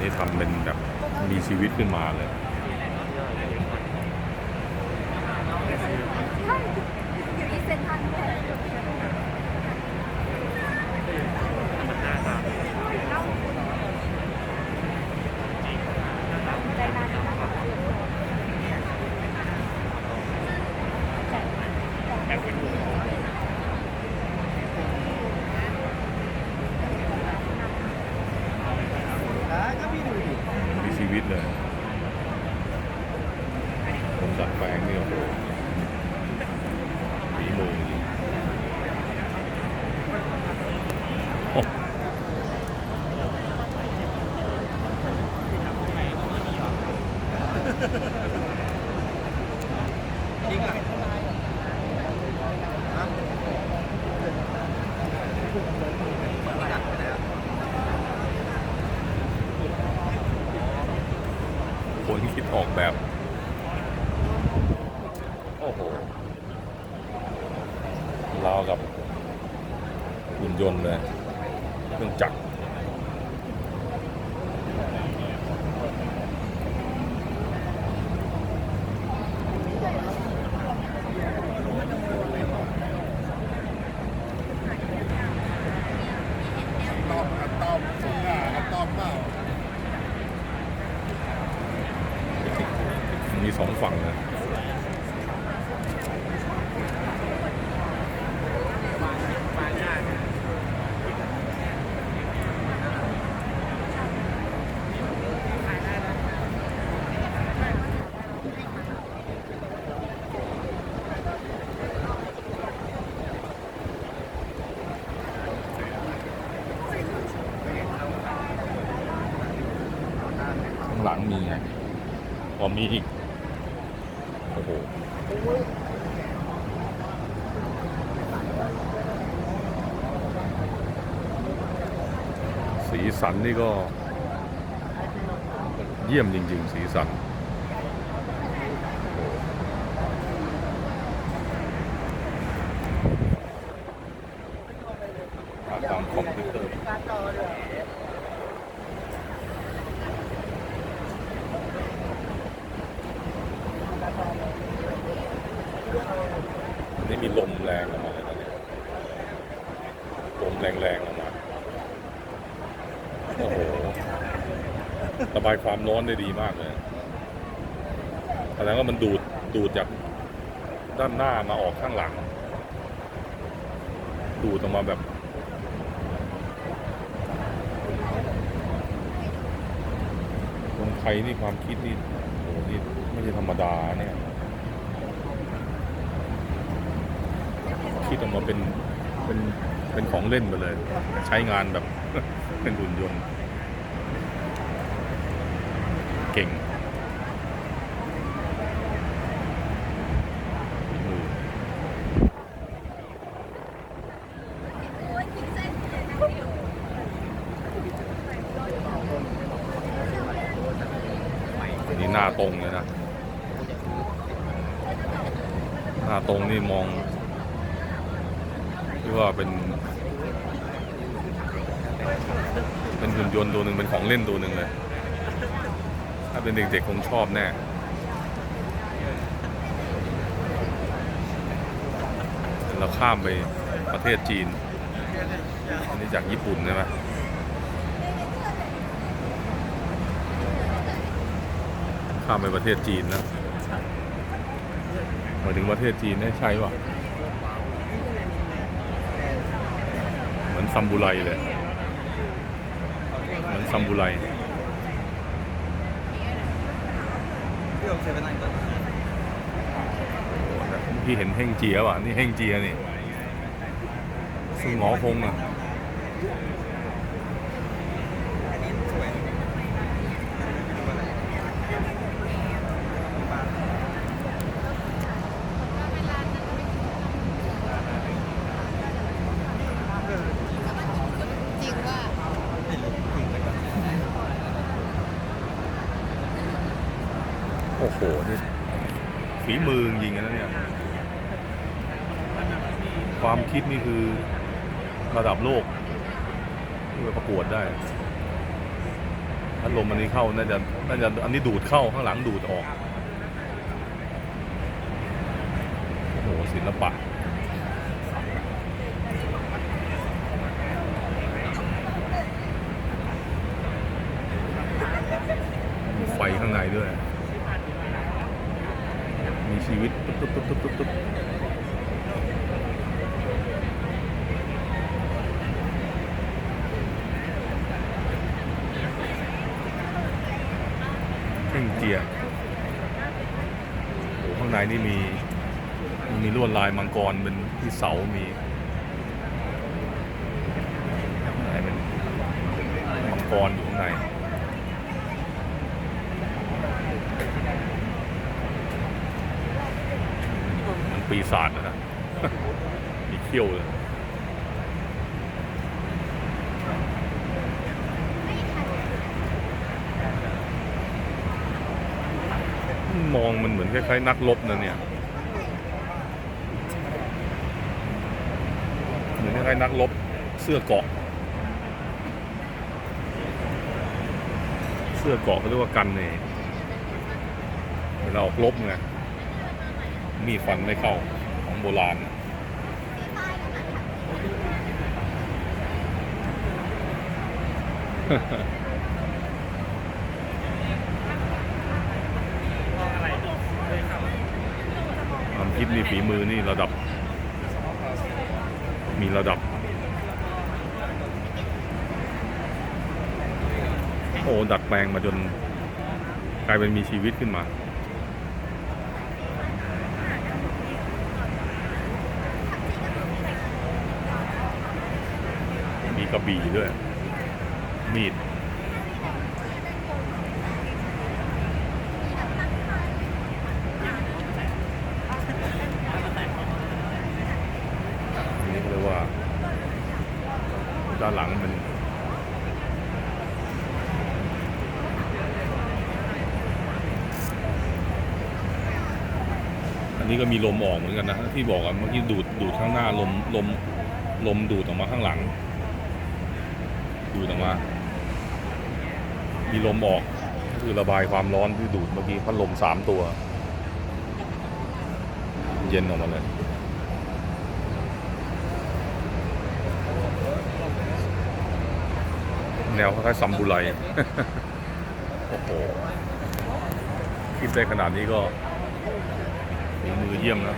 นี้ทำเป็นแบบมีชีวิตขึ้นมาเลยที่เซ็นทรัลด้วย มีชีวิตเลยผมดัดแปลงนี่โอ้โหฝีมือจริงโอ้ ริงอะคนคิดออกแบบ โอ้โหราวกับหุ่นยนต์เลยเครื่องจักร ตอมอะตอมตรงหน้าอะตอมเปล่า มีสองฝั่งนะข้างหลังมีไงพอมีอีก โอ้โห สีสันนี่ก็ เยี่ยมจริง ๆ สีสัน นี่มีลมแรงออกมาเลยนะเนี่ยลมแรงๆออกมาโอ้โหระบายความร้อนได้ดีมากเลยแสดงว่ามันดูดดูดจากด้านหน้ามาออกข้างหลัง ดูดออกมาแบบคนไทยนี่ความคิดนี่โอ้โหนี่ไม่ใช่ธรรมดาเนี่ย คิดออกมาเป็นเป็นเป็นของเล่นไปเลย ใช้งานแบบเป็นหุ่นยนต์ เก่งนี่หน้าตรงเลยนะ หน้าตรงนี่มอง ที่ว่าเป็น เป็นหุ่นยนต์ตัวหนึ่งเป็นของเล่นตัวหนึ่งเลย ถ้าเป็นเด็กๆคงชอบแน่เราข้ามไปประเทศจีน อันนี้จากญี่ปุ่นใช่ไหมข้ามไปประเทศจีนนะมาถึงประเทศจีนได้ใช่ป่ะ เหมือน ซัมบูไรเลยเหมือนซัมบูไรพี่เห็นเฮ่งเจียว่ะ นี่เฮ่งเจียนี่ซึ่งหงอคงอะ โหนี่ฝีมือจริงๆนะเนี่ยความคิดนี่คือระดับโลกที่ไปประกวดได้ขพัดลมอันนี้เข้าน่าจะน่าจะอันนี้ดูดเข้าข้างหลังดูดออกโอ้โหศิลปะไฟข้างในด้วย ชีวิตตุ๊บตุ๊บตุ๊บตุ๊บตุ๊บตุ๊บเครื่องเจียร์โอ้ข้างในนี่มีมีลวดลายมังกรเป็นที่เสามีข้างในเป็นมังกรอยู่ข้างใน ปีศาจนะนะมีเขี้ยวเลยมองมันเหมือนคล้ายๆนักรบนะเนี่ย เหมือนคล้ายๆนักรบเสื้อเกาะ เสื้อเกาะเขาเรียกว่ากันเนี่ยเวลาออกรบไง มีดฟันไม่เข้าของโบราณน่ะความคิดนี่ฝีมือนี่ระดับ มีระดับ โอ้ดัดแปลงมาจน กลายเป็นมีชีวิตขึ้นมา กระบี่ด้วย มีดนนี้ก็เรียกว่า ด้านหลังเป็นอันนี้ก็มีลมออกเหมือนกันนะที่บอกอะเมื่อกี้ดูดดูดข้างหน้าลมลมลมดูดออกมาข้างหลัง ดูดออกมา มีลมออกก็คือระบายความร้อนที่ดูดเมื่อกี้พัดลมสามตัว เย็นออกมาเลยแนวคล้ายๆซัมบูไรโอ้โหคิดได้ขนาดนี้ก็มือเยี่ยมนะ